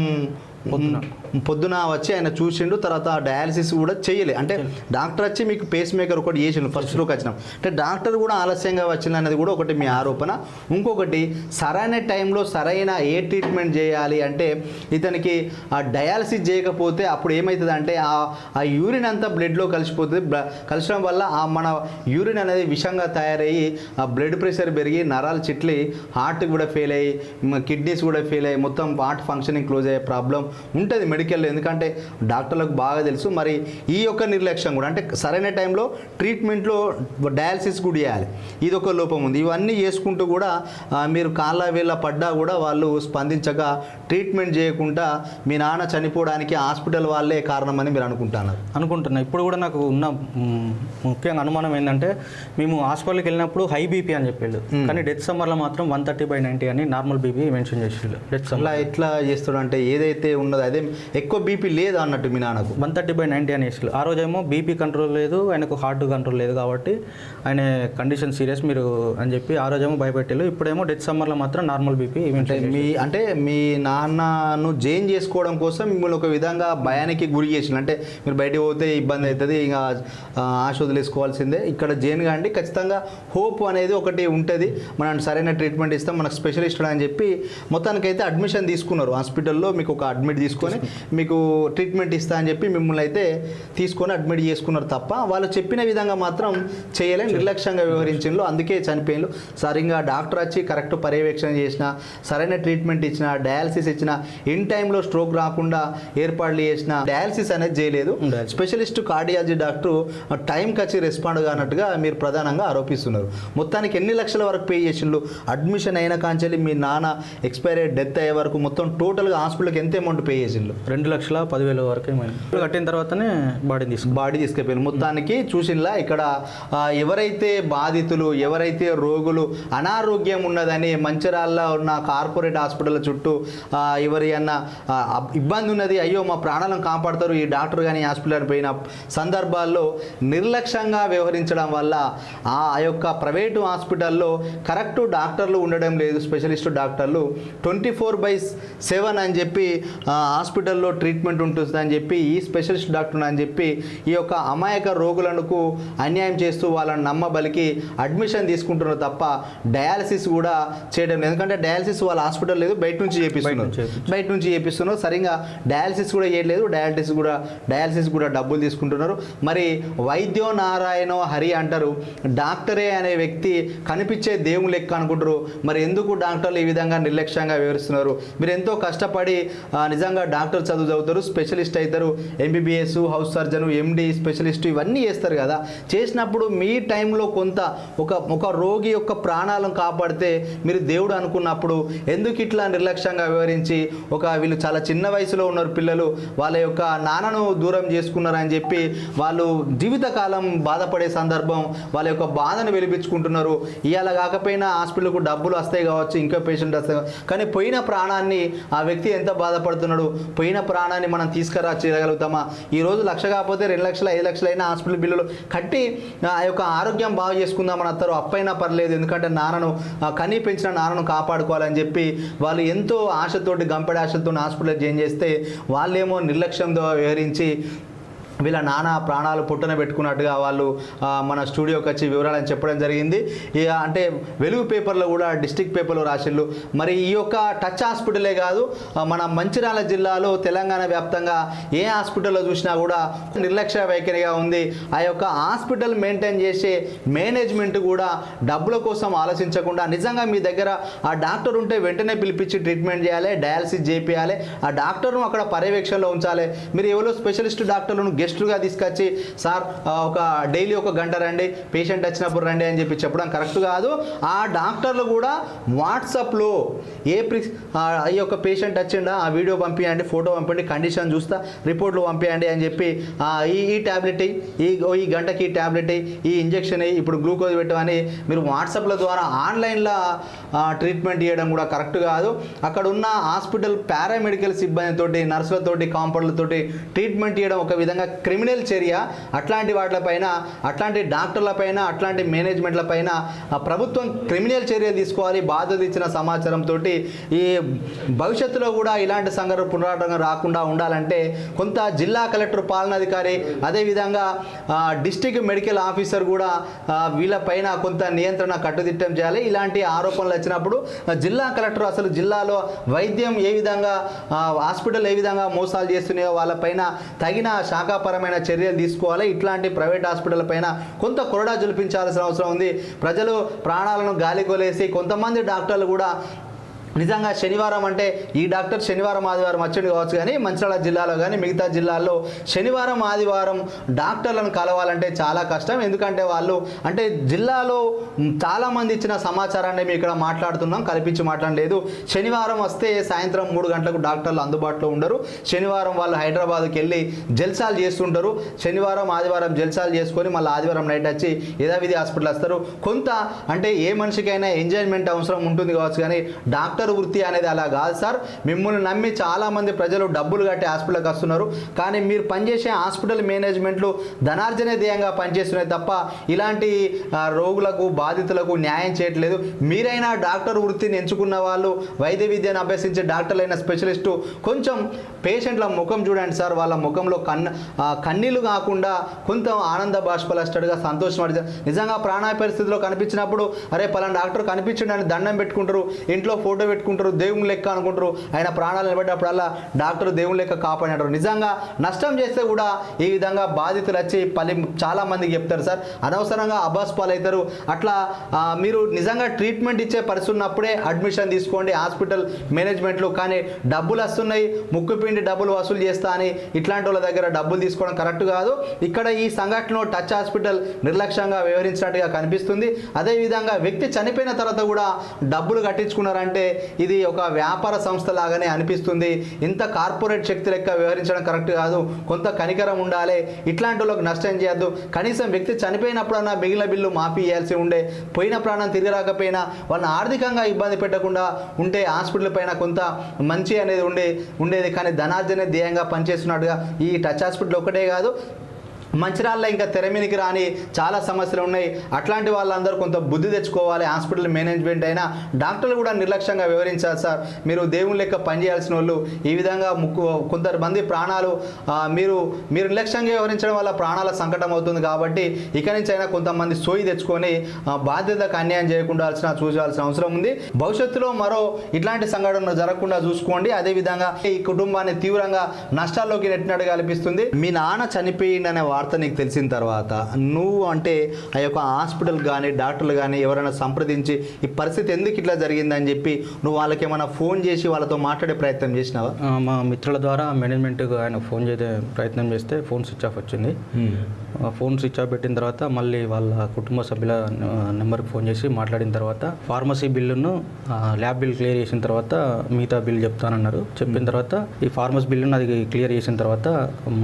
పొద్దున. పొద్దున వచ్చి ఆయన చూసిండు తర్వాత డయాలసిస్ కూడా చేయలే. అంటే డాక్టర్ వచ్చి మీకు పేస్ మేకర్ ఒకటి చేసిండు ఫస్ట్లోకి వచ్చినాం. అంటే డాక్టర్ కూడా ఆలస్యంగా వచ్చింది అనేది కూడా ఒకటి మీ ఆరోపణ. ఇంకొకటి సరైన టైంలో సరైన ఏ ట్రీట్మెంట్ చేయాలి అంటే ఇతనికి ఆ డయాలసిస్ చేయకపోతే అప్పుడు ఏమవుతుంది అంటే ఆ ఆ యూరిన్ అంతా బ్లడ్లో కలిసిపోతుంది. కలిసడం వల్ల ఆ మన యూరిన్ అనేది విషంగా తయారయ్యి ఆ బ్లడ్ ప్రెషర్ పెరిగి నరాలు చిట్లి హార్ట్ కూడా ఫెయిల్ అయ్యి కిడ్నీస్ కూడా ఫెయిల్ అయ్యి మొత్తం హార్ట్ ఫంక్షనింగ్ క్లోజ్ అయ్యే ప్రాబ్లం ఉంటుంది మెడికల్లో ఎందుకంటే డాక్టర్లకు బాగా తెలుసు. మరి ఈ యొక్క నిర్లక్ష్యం కూడా అంటే సరైన టైంలో ట్రీట్మెంట్లో డయాలసిస్ కూడా చేయాలి. ఇది ఒక లోపం ఉంది. ఇవన్నీ చేసుకుంటూ కూడా మీరు కాళ్ళ వేళ్ళ పడ్డా కూడా వాళ్ళు స్పందించక ట్రీట్మెంట్ చేయకుండా మీ నాన్న చనిపోవడానికి హాస్పిటల్ వాళ్ళే కారణమని మీరు అనుకుంటున్నారు. అనుకుంటున్నా. ఇప్పుడు కూడా నాకు ఉన్న ముఖ్యంగా అనుమానం ఏంటంటే మేము హాస్పిటల్కి వెళ్ళినప్పుడు హై బీపీ అని చెప్పాడు కానీ డెత్ సమ్మర్లో మాత్రం వన్ థర్టీ బై నైంటీ అని నార్మల్ బీపీ మెన్షన్ చేసిండు డెత్ అలా సమ్మర్ ఎట్లా చేస్తాడు అంటే ఏదైతే ఉన్నదో. అదే ఎక్కువ బీపీ లేదు అన్నట్టు మీ నాన్నకు. వన్ థర్టీ బై నైంటీ అని వేసాడు ఆ రోజేమో బీపీ కంట్రోల్ లేదు ఆయనకు హార్ట్ కంట్రోల్ లేదు కాబట్టి ఆయన కండిషన్ సీరియస్ మీరు అని చెప్పి ఆ రోజేమో భయపెట్టారు ఇప్పుడేమో డెత్ సమ్మర్లో మాత్రం నార్మల్ బీపీ అంటే మీ అంటే మీ నాన్నను జైన్ చేసుకోవడం కోసం మిమ్మల్ని ఒక విధంగా భయానికి గురి చేసిన అంటే మీరు బయటికి పోతే ఇబ్బంది అవుతుంది ఇంకా ఆశ వదిలేసుకోవాల్సిందే. ఇక్కడ జైన్ కాండి ఖచ్చితంగా హోప్ అనేది ఒకటి ఉంటుంది. మనం సరైన ట్రీట్మెంట్ ఇస్తాం మనకు స్పెషలిస్ట్ అని చెప్పి మొత్తానికైతే అడ్మిషన్ తీసుకున్నారు. హాస్పిటల్లో మీకు ఒక అడ్మిట్ తీసుకొని మీకు ట్రీట్మెంట్ ఇస్తా అని చెప్పి మిమ్మల్ని అయితే తీసుకొని అడ్మిట్ చేసుకున్నారు తప్ప వాళ్ళు చెప్పిన విధంగా మాత్రం చేయలేని నిర్లక్ష్యంగా వ్యవహరించిండ్రు. అందుకే చనిపోయిండ్రు. సరిగ్గా డాక్టర్ వచ్చి కరెక్ట్ పర్యవేక్షణ చేసిన సరైన ట్రీట్మెంట్ ఇచ్చిన డయాలసిస్ ఇచ్చిన ఇన్ టైంలో స్ట్రోక్ రాకుండా ఏర్పాట్లు చేసిన డయాలసిస్ అనేది చేయలేదు. స్పెషలిస్ట్ కార్డియాలజీ డాక్టర్ టైంకి వచ్చి రెస్పాండ్ కానట్టుగా మీరు ప్రధానంగా ఆరోపిస్తున్నారు. మొత్తానికి ఎన్ని లక్షల వరకు పే చేసిండ్రు? అడ్మిషన్ అయిన కాంచెల్లి మీ నాన్న ఎక్స్పైరీ డెత్ అయ్యే వరకు మొత్తం టోటల్గా హాస్పిటల్కి ఎంత అమౌంట్ పే చేసిండ్రు రెండు లక్షల పదివేల వరకు ఏమైంది? కట్టిన తర్వాతనే బాడీని తీసుకున్నాం బాడీ తీసుకెళ్ళిపోయారు మొత్తానికి చూసినలా ఇక్కడ ఎవరైతే బాధితులు ఎవరైతే రోగులు అనారోగ్యం ఉన్నదని మంచిరాల్లో ఉన్న కార్పొరేట్ హాస్పిటల్ చుట్టూ ఎవరి అన్న ఇబ్బంది ఉన్నది అయ్యో మా ప్రాణాలను కాపాడతారు ఈ డాక్టర్ కానీ హాస్పిటల్ పోయిన సందర్భాల్లో నిర్లక్ష్యంగా వ్యవహరించడం వల్ల ఆ ఆ యొక్క ప్రైవేటు హాస్పిటల్లో కరెక్ట్ డాక్టర్లు ఉండడం లేదు స్పెషలిస్ట్ డాక్టర్లు. ట్వంటీ ఫోర్ బై సెవెన్ అని చెప్పి హాస్పిటల్లో ట్రీట్మెంట్ ఉంటుంది అని చెప్పి ఈ స్పెషలిస్ట్ డాక్టర్ అని చెప్పి ఈ యొక్క అమాయక రోగులకు అన్యాయం చేస్తూ వాళ్ళని నమ్మబలికి అడ్మిషన్ తీసుకుంటున్నారు తప్ప డయాలసిస్ కూడా చేయడం లేదు. ఎందుకంటే డయాలసిస్ వాళ్ళ హాస్పిటల్ లేదు బయట నుంచి చేపిస్తున్నారు. బయట నుంచి చేపిస్తున్నారు. సరిగా డయాలసిస్ కూడా చేయట్లేదు. డయాలసిస్ కూడా డయాలసిస్ కూడా డబ్బులు తీసుకుంటున్నారు. మరి వైద్యో నారాయణో హరి అంటారు డాక్టరే అనే వ్యక్తి కనిపించే దేవుని లెక్క అనుకుంటారు. మరి ఎందుకు డాక్టర్లు ఈ విధంగా నిర్లక్ష్యంగా వివరిస్తున్నారు మీరు ఎంతో కష్టపడి నిజంగా డాక్టర్ చదువు చదువుతారు స్పెషలిస్ట్ అవుతారు MBBS house surgeon MD specialist ఇవన్నీ చేస్తారు కదా. చేసినప్పుడు మీ టైంలో కొంత ఒక ఒక రోగి యొక్క ప్రాణాలను కాపాడితే మీరు దేవుడు అనుకున్నప్పుడు ఎందుకు ఇట్లా నిర్లక్ష్యంగా వివరించి ఒక వీళ్ళు చాలా చిన్న వయసులో ఉన్నారు పిల్లలు వాళ్ళ యొక్క నాన్నను దూరం చేసుకున్నారని చెప్పి వాళ్ళు జీవితకాలం బాధపడే సందర్భం వాళ్ళ యొక్క బాధను వెలిపించుకుంటున్నారు. ఇవాళ కాకపోయినా హాస్పిటల్కు డబ్బులు వస్తాయి కావచ్చు ఇంకో పేషెంట్ వస్తాయి. కానీ పోయిన ప్రాణాన్ని ఆ వ్యక్తి ఎంత మాట్లాడుతున్నాడు పోయిన ప్రాణాన్ని మనం తీసుకురా చేయగలుగుతామా? ఈరోజు లక్ష కాకపోతే రెండు లక్షలు ఐదు లక్షలు అయినా హాస్పిటల్ బిల్లులు కట్టి ఆ యొక్క ఆరోగ్యం బాగు చేసుకుందామని అత్తారు. అప్పైనా పర్లేదు. ఎందుకంటే నాన్నను కనీ పెంచిన నాన్నను కాపాడుకోవాలని చెప్పి వాళ్ళు ఎంతో ఆశతోటి గంపెడ ఆశతో హాస్పిటల్ జాయిన్ చేస్తే వాళ్ళేమో నిర్లక్ష్యంతో వ్యవహరించి వీళ్ళ నాన్న ప్రాణాలు పుట్టన పెట్టుకున్నట్టుగా వాళ్ళు మన స్టూడియోకి వచ్చి వివరాలను చెప్పడం జరిగింది. ఇక అంటే వెలుగు పేపర్లో కూడా డిస్టిక్ పేపర్లో రాసిళ్ళు. మరి ఈ యొక్క టచ్ హాస్పిటలే కాదు మన మంచిర్యాల జిల్లాలో తెలంగాణ వ్యాప్తంగా ఏ హాస్పిటల్లో చూసినా కూడా నిర్లక్ష్య వైఖరిగా ఉంది. ఆ యొక్క హాస్పిటల్ మెయింటైన్ చేసే మేనేజ్మెంట్ కూడా డబ్బుల కోసం ఆలోచించకుండా నిజంగా మీ దగ్గర ఆ డాక్టర్ ఉంటే వెంటనే పిలిపించి ట్రీట్మెంట్ చేయాలి డయాలసిస్ చేపియాలి ఆ డాక్టర్ను అక్కడ పర్యవేక్షణలో ఉంచాలి. మీరు ఎవరో స్పెషలిస్ట్ డాక్టర్లను గెస్టులుగా తీసుకొచ్చి సార్ ఒక డైలీ ఒక గంట రండి పేషెంట్ వచ్చినప్పుడు రండి అని చెప్పి చెప్పడం కరెక్ట్ కాదు. ఆ డాక్టర్లు కూడా వాట్సాప్లో ఏ ప్రి ఈ యొక్క పేషెంట్ వచ్చిండా ఆ వీడియో పంపించండి ఫోటో పంపండి కండిషన్ చూస్తా రిపోర్ట్లు పంపించండి అని చెప్పి ఈ ఈ ట్యాబ్లెట్ ఈ ఈ గంటకి ఈ ట్యాబ్లెట్ ఈ ఇంజెక్షన్ ఇప్పుడు గ్లూకోజ్ పెట్టమని మీరు వాట్సాప్ల ద్వారా ఆన్లైన్లో ట్రీట్మెంట్ చేయడం కూడా కరెక్ట్ కాదు. అక్కడ ఉన్న హాస్పిటల్ పారామెడికల్ సిబ్బందితోటి నర్సులతోటి కాంపౌండర్లతోటి ట్రీట్మెంట్ చేయడం ఒక విధంగా క్రిమినల్ చర్య. అట్లాంటి వాటిపైన అట్లాంటి డాక్టర్లపైన అట్లాంటి మేనేజ్మెంట్లపైన ప్రభుత్వం క్రిమినల్ చర్యలు తీసుకోవాలి బాధ్యత ఇచ్చిన సమాచారంతో ఈ భవిష్యత్తులో కూడా ఇలాంటి సంఘటన పునరావృతం రాకుండా ఉండాలంటే కొంత జిల్లా కలెక్టర్ పాలనాధికారి అదేవిధంగా డిస్టిక్ మెడికల్ ఆఫీసర్ కూడా వీళ్ళపైన కొంత నియంత్రణ కట్టుదిట్టం చేయాలి. ఇలాంటి ఆరోపణలు వచ్చినప్పుడు జిల్లా కలెక్టర్ అసలు జిల్లాలో వైద్యం ఏ విధంగా హాస్పిటల్ ఏ విధంగా మోసాలు చేస్తున్నాయో వాళ్ళపైన తగిన శాఖాపరమైన చర్యలు తీసుకోవాలి. ఇట్లాంటి ప్రైవేట్ హాస్పిటల్ పైన కొంత కొరడా జులిపించాల్సిన అవసరం ఉంది. ప్రజలు ప్రాణాలను గాలికొలేసి కొంతమంది డాక్టర్లు కూడా నిజంగా శనివారం అంటే ఈ డాక్టర్ శనివారం ఆదివారం వచ్చాడు కావచ్చు కానీ మంచిర్యాల జిల్లాలో కానీ మిగతా జిల్లాల్లో శనివారం ఆదివారం డాక్టర్లను కలవాలంటే చాలా కష్టం. ఎందుకంటే వాళ్ళు అంటే జిల్లాలో చాలామంది ఇచ్చిన సమాచారాన్ని మేము ఇక్కడ మాట్లాడుతున్నాం కల్పించి మాట్లాడలేదు. శనివారం వస్తే సాయంత్రం మూడు గంటలకు డాక్టర్లు అందుబాటులో ఉండరు. శనివారం వాళ్ళు హైదరాబాద్కి వెళ్ళి జల్సాలు చేస్తుంటారు. శనివారం ఆదివారం జల్సాలు చేసుకొని మళ్ళీ ఆదివారం నైట్ వచ్చి యథావిధి హాస్పిటల్ వస్తారు. కొంత అంటే ఏ మనిషికైనా ఎంజాయ్మెంట్ అవసరం ఉంటుంది కావచ్చు కానీ డాక్టర్ వృత్తి అనేది అలా కాదు సార్. మిమ్మల్ని నమ్మి చాలామంది ప్రజలు డబ్బులు కట్టి హాస్పిటల్కి వస్తున్నారు. కానీ మీరు పనిచేసే హాస్పిటల్ మేనేజ్మెంట్లు ధనార్జన ధ్యేయంగా పనిచేస్తున్నాయి తప్ప ఇలాంటి రోగులకు బాధితులకు న్యాయం చేయట్లేదు. మీరైనా డాక్టర్ వృత్తిని ఎంచుకున్న వాళ్ళు వైద్య విద్యను అభ్యసించే డాక్టర్లైన స్పెషలిస్టు కొంచెం పేషెంట్ల ముఖం చూడండి సార్. వాళ్ళ ముఖంలో కన్ను కన్నీళ్ళు కాకుండా కొంత ఆనంద బాష్పలస్టడ్గా సంతోషం నిజంగా ప్రాణాయ పరిస్థితిలో కనిపించినప్పుడు అరే పలానా డాక్టర్ కనిపించండి దండం పెట్టుకుంటారు. ఇంట్లో ఫోటో పెట్టుకుంటారు దేవుని లెక్క అనుకుంటారు. ఆయన ప్రాణాలు నిలబడ్డప్పుడల్లా డాక్టర్ దేవుని లెక్క కాపాడినారు నిజంగా నష్టం చేస్తే కూడా ఈ విధంగా బాధితులు వచ్చి పది చాలా మందికి చెప్తారు సార్. అనవసరంగా అబాస్ పాలవుతారు. అట్లా మీరు నిజంగా ట్రీట్మెంట్ ఇచ్చే పరిస్థితి ఉన్నప్పుడే అడ్మిషన్ తీసుకోండి హాస్పిటల్ మేనేజ్మెంట్లు. కానీ డబ్బులు వస్తున్నాయి ముక్కుపిండి డబ్బులు వసూలు చేస్తా అని ఇట్లాంటి వాళ్ళ దగ్గర డబ్బులు తీసుకోవడం కరెక్ట్ కాదు. ఇక్కడ ఈ సంఘటనలో టచ్ హాస్పిటల్ నిర్లక్ష్యంగా వ్యవహరించినట్టుగా కనిపిస్తుంది. అదేవిధంగా వ్యక్తి చనిపోయిన తర్వాత కూడా డబ్బులు కట్టించుకున్నారంటే ఇది ఒక వ్యాపార సంస్థ లాగానే అనిపిస్తుంది. ఇంత కార్పొరేట్ శక్తి లెక్క వ్యవహరించడం కరెక్ట్ కాదు. కొంత కనికరం ఉండాలి. ఇట్లాంటి వాళ్ళకి నష్టం చేయొద్దు. కనీసం వ్యక్తి చనిపోయినప్పుడన్నా మిగిలిన బిల్లు మాఫీ చేయాల్సి ఉండే. పోయిన ప్రాణం తిరిగి రాకపోయినా వాళ్ళని ఆర్థికంగా ఇబ్బంది పెట్టకుండా ఉంటే హాస్పిటల్ పైన కొంత మంచి అనేది ఉండే ఉండేది. కానీ ధనార్జనే ధ్యేయంగా పనిచేస్తున్నట్టుగా ఈ టచ్ హాస్పిటల్ ఒకటే కాదు. మంచిరాల్లో ఇంకా తెరమినికి రాని చాలా సమస్యలు ఉన్నాయి. అట్లాంటి వాళ్ళందరూ కొంత బుద్ధి తెచ్చుకోవాలి. హాస్పిటల్ మేనేజ్మెంట్ అయినా డాక్టర్లు కూడా నిర్లక్ష్యంగా వివరించారు సార్. మీరు దేవుని లెక్క పనిచేయాల్సిన వాళ్ళు ఈ విధంగా ముక్కు కొంతమంది ప్రాణాలు మీరు మీరు నిర్లక్ష్యంగా వివరించడం వల్ల ప్రాణాల సంకటం అవుతుంది కాబట్టి ఇక నుంచి అయినా కొంతమంది సోయి తెచ్చుకొని బాధ్యతకు అన్యాయం చేయకుండా చూసాల్సిన అవసరం ఉంది. భవిష్యత్తులో మరో ఇట్లాంటి సంఘటనలు జరగకుండా చూసుకోండి. అదేవిధంగా ఈ కుటుంబాన్ని తీవ్రంగా నష్టాల్లోకి నెట్టినట్టుగా అనిపిస్తుంది. మీ నాన్న చనిపోయిండనే వార్త నీకు తెలిసిన తర్వాత నువ్వు అంటే ఆ యొక్క హాస్పిటల్ కానీ డాక్టర్లు కానీ ఎవరైనా సంప్రదించి ఈ పరిస్థితి ఎందుకు ఇట్లా జరిగిందని చెప్పి నువ్వు వాళ్ళకి ఏమైనా ఫోన్ చేసి వాళ్ళతో మాట్లాడే ప్రయత్నం చేసినావా? మా మిత్రుల ద్వారా మేనేజ్మెంట్కి ఆయన ఫోన్ చేసే ప్రయత్నం చేస్తే ఫోన్ స్విచ్ ఆఫ్ వచ్చింది. ఫోన్ స్విచ్ ఆఫ్ పెట్టిన తర్వాత మళ్ళీ వాళ్ళ కుటుంబ సభ్యుల నెంబర్కి ఫోన్ చేసి మాట్లాడిన తర్వాత ఫార్మసీ బిల్లును ల్యాబ్ బిల్ క్లియర్ చేసిన తర్వాత మిగతా బిల్ చెప్తానన్నారు. చెప్పిన తర్వాత ఈ ఫార్మసీ బిల్లును అది క్లియర్ చేసిన తర్వాత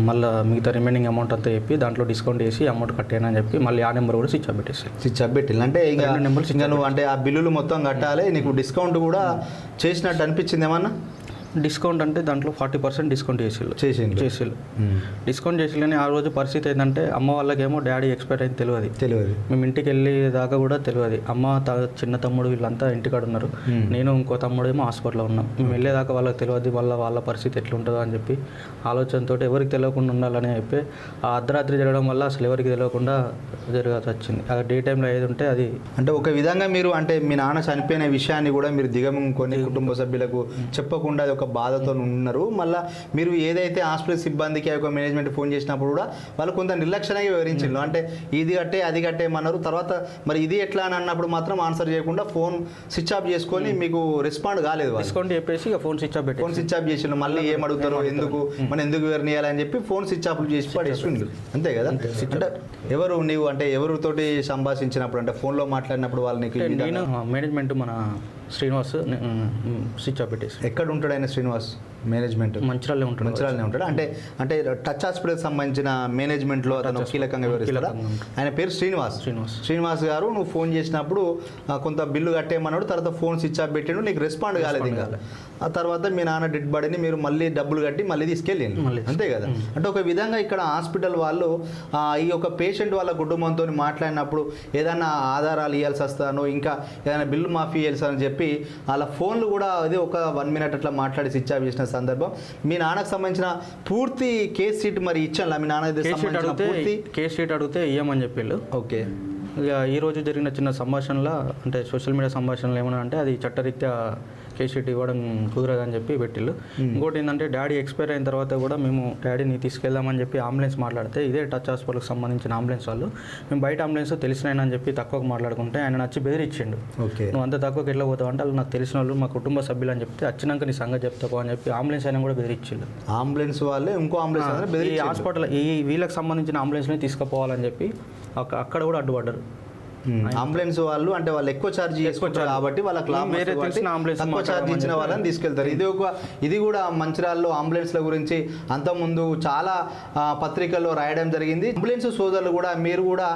మళ్ళీ మిగతా రిమైనింగ్ అమౌంట్ అంతా చెప్పి దాంట్లో డిస్కౌంట్ చేసి అమౌంట్ కట్టాను అని చెప్పి మళ్ళీ ఆ నెంబర్ కూడా స్విచ్ ఆఫ్ పెట్టేసి. స్విచ్ ఆఫ్ పెట్టిల్లు. అంటే ఇంకా ఇంకా నువ్వు అంటే ఆ బిల్లులు మొత్తం కట్టాలి నీకు డిస్కౌంట్ కూడా చేసినట్టు అనిపించింది ఏమన్నా? డిస్కౌంట్ అంటే దాంట్లో ఫార్టీ పర్సెంట్ డిస్కౌంట్ చేసిళ్ళు. చేసిండ్రు. చేసిళ్ళు. డిస్కౌంట్ చేసిల్లని ఆ రోజు పరిస్థితి ఏంటంటే అమ్మ వాళ్ళకేమో డాడీ ఎక్స్పైర్ అయింది తెలియదు. తెలియదు. మేము ఇంటికి వెళ్ళే దాకా కూడా తెలియదు. అమ్మ చిన్న తమ్ముడు వీళ్ళంతా ఇంటికాడ ఉన్నారు. నేను ఇంకో తమ్ముడు ఏమో హాస్పిటల్లో ఉన్నాం. మేము వెళ్ళేదాకా వాళ్ళకి తెలియదు వాళ్ళ వాళ్ళ పరిస్థితి ఎట్లుంటుందో అని చెప్పి ఆలోచనతో ఎవరికి తెలియకుండా ఉండాలని చెప్పి ఆ అర్ధరాత్రి జరగడం వల్ల అసలు ఎవరికి తెలియకుండా జరగాల్సి వచ్చింది. ఆ డే టైంలో ఏది ఉంటే అది. అంటే ఒక విధంగా మీరు అంటే మీ నాన్న చనిపోయిన విషయాన్ని కూడా మీరు దిగమింగుకొని కుటుంబ సభ్యులకు చెప్పకుండా అది ఒక బాధతో ఉన్నారు. మళ్ళీ మీరు ఏదైతే హాస్పిటల్ సిబ్బందికి ఆ యొక్క మేనేజ్మెంట్ ఫోన్ చేసినప్పుడు కూడా వాళ్ళు కొంత నిర్లక్ష్యంగా వివరించారు అంటే ఇది కట్టే అది కట్టేయమన్నారు తర్వాత మరి ఇది ఎట్లా అని అన్నప్పుడు మాత్రం ఆన్సర్ చేయకుండా ఫోన్ స్విచ్ ఆఫ్ చేసుకొని మీకు రెస్పాండ్ కాలేదు డిస్కౌంట్ చెప్పేసి ఇక ఫోన్ స్విచ్ ఆఫ్ పెట్టి ఫోన్ స్విచ్ ఆఫ్ చేసిండు. మళ్ళీ ఏం అడుగుతారు ఎందుకు? మనం ఎందుకు వివరణియాలని చెప్పి ఫోన్ స్విచ్ ఆఫ్ చేసి పడేసిండు. అంతే కదా? అంటే ఎవరు నీవు? అంటే ఎవరితోటి సంభాషించినప్పుడు? అంటే ఫోన్లో మాట్లాడినప్పుడు వాళ్ళు నీకు ఈ అంటే విధంగా- నేను మేనేజ్మెంట్ మన శ్రీనివాస్ స్విచ్ ఆఫ్ పెట్టేసి. ఎక్కడ ఉంటాడు ఆయన శ్రీనివాస్? మేనేజ్మెంట్ మంచిరాలే ఉంటాడు. మంచిరాలనే ఉంటాడు. అంటే అంటే టచ్ హాస్పిటల్ సంబంధించిన మేనేజ్మెంట్లో అతను కీలకంగా ఉంటాడు. ఆయన పేరు శ్రీనివాస్. శ్రీనివాస్. శ్రీనివాస్ గారు నువ్వు ఫోన్ చేసినప్పుడు కొంత బిల్లు కట్టేయమన్నాడు తర్వాత ఫోన్ స్విచ్ ఆఫ్ పెట్టిండు నీకు రెస్పాండ్ కాలేదు ఇంకా. ఆ తర్వాత మీ నాన్న డెడ్ బాడీని మీరు మళ్ళీ డబ్బులు కట్టి మళ్ళీ తీసుకెళ్ళింది మళ్ళీ అంతే కదా? అంటే ఒక విధంగా ఇక్కడ హాస్పిటల్ వాళ్ళు ఈ యొక్క పేషెంట్ వాళ్ళ కుటుంబంతో మాట్లాడినప్పుడు ఏదైనా ఆధారాలు ఇవ్వాల్సి వస్తానో ఇంకా ఏదైనా బిల్లు మాఫీ అని చెప్పి వాళ్ళ ఫోన్లు కూడా అది ఒక వన్ మినిట్ అట్లా మాట్లాడి స్విచ్ ఆఫ్ చేసిన సందర్భం. మీ నాన్నకు సంబంధించిన పూర్తి కేస్ షీట్ మరి ఇచ్చాను మీ నాన్న పూర్తి? కేస్ షీట్ అడిగితే ఇవ్వమని చెప్పిళ్ళు. ఓకే. ఇక ఈ రోజు జరిగిన చిన్న సంభాషణలో అంటే సోషల్ మీడియా సంభాషణలు ఏమన్నా అంటే అది చట్టరీత్యా కేస్ షీట్ ఇవ్వడం కుదరదని చెప్పి పెట్టిళ్ళు. ఇంకోటి ఏంటంటే డాడీ ఎక్స్పైర్ అయిన తర్వాత కూడా మేము డాడీని తీసుకెళ్దామని చెప్పి అంబులెన్స్ మాట్లాడితే ఇదే టచ్ హాస్పిటల్కి సంబంధించిన అంబులెన్స్ వాళ్ళు మేము బయట అంబులెన్స్ తెలిసిన అని చెప్పి తక్కువకు మాట్లాడుకుంటే ఆయన నచ్చి బెదిరిచ్చిండు. ఓకే. నువ్వు అంత తక్కువకి ఎట్లా పోతావు అంటే వాళ్ళు నాకు తెలిసిన వాళ్ళు మా కుటుంబ సభ్యులు అని చెప్తే వచ్చినాక నీ సంగతి చెప్తావు అని చెప్పి అంబులెన్స్ అయినా కూడా బెదిరించిండు అంబులెన్స్ వాళ్ళే ఇంకో అంబులెన్స్ ఈ. హాస్పిటల్ ఈ వీళ్ళకి సంబంధించిన అంబులెన్స్ని తీసుకుపోవాలని చెప్పి అక్క- అక్కడ కూడా అడ్డుపడ్డారు. అంబులెన్స్ వాళ్ళు అంటే వాళ్ళు ఎక్కువ ఛార్జ్ చేసుకుంటారు. కాబట్టి వాళ్ళకి తక్కువ ఛార్జ్ ఇచ్చిన వాళ్ళని తీసుకెళ్తారు. ఇది ఒక ఇది కూడా మంచిర్యాలలో అంబులెన్స్ల గురించి అంతకుముందు చాలా పత్రికల్లో రాయడం జరిగింది. అంబులెన్స్ సోదరులు కూడా మీరు కూడా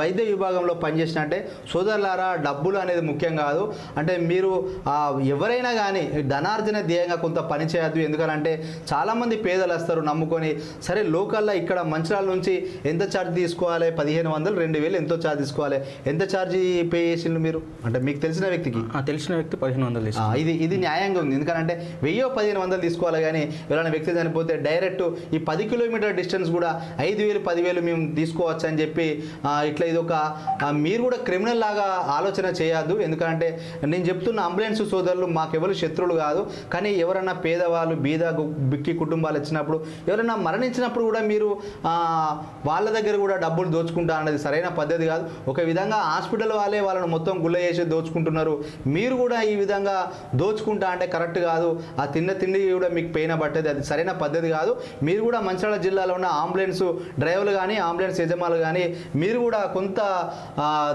వైద్య విభాగంలో పనిచేసినట్టే సోదరులారా డబ్బులు అనేది ముఖ్యం కాదు. అంటే మీరు ఎవరైనా కానీ ధనార్జన ధ్యేయంగా కొంత పని చేయొద్దు. ఎందుకంటే చాలామంది పేదలు వస్తారు నమ్ముకొని. సరే లోకల్లో ఇక్కడ మంచిర్యాల నుంచి ఎంత ఛార్జ్ తీసుకోవాలి? పదిహేను వందలు రెండు వేలు ఎంతో ఛార్జ్ తీసుకోవాలి? ఎంత ఛార్జ్ పే చేసిండ్రు మీరు? అంటే మీకు తెలిసిన వ్యక్తికి? తెలిసిన వ్యక్తి పదిహేను వందలు ఇది ఇది న్యాయంగా ఉంది. ఎందుకంటే వెయ్యో పదిహేను వందలు తీసుకోవాలి కానీ ఎవరైనా వ్యక్తి చనిపోతే డైరెక్ట్ ఈ పది కిలోమీటర్ డిస్టెన్స్ కూడా ఐదు వేలు పదివేలు మేము తీసుకోవచ్చు అని చెప్పి ఇట్లా ఇది ఒక మీరు కూడా క్రిమినల్ లాగా ఆలోచన చేయొద్దు. ఎందుకంటే నేను చెప్తున్న అంబులెన్స్ సోదరులు మాకెవరు శత్రువులు కాదు. కానీ ఎవరైనా పేదవాళ్ళు బీద బిక్కి కుటుంబాలు వచ్చినప్పుడు ఎవరైనా మరణించినప్పుడు కూడా మీరు వాళ్ళ దగ్గర కూడా డబ్బులు దోచుకుంటా అన్నది సరైన పద్ధతి కాదు. ఒక విధంగా హాస్పిటల్ వాళ్ళే వాళ్ళను మొత్తం గుల్ల చేసి దోచుకుంటున్నారు. మీరు కూడా ఈ విధంగా దోచుకుంటా అంటే కరెక్ట్ కాదు. ఆ తిన్న తిండి కూడా మీకు పెయిన్ పట్టేది. అది సరైన పద్ధతి కాదు. మీరు కూడా మంచిర్యాల జిల్లాలో ఉన్న అంబులెన్స్ డ్రైవర్లు కానీ అంబులెన్స్ యజమానులు కానీ మీరు కూడా కొంత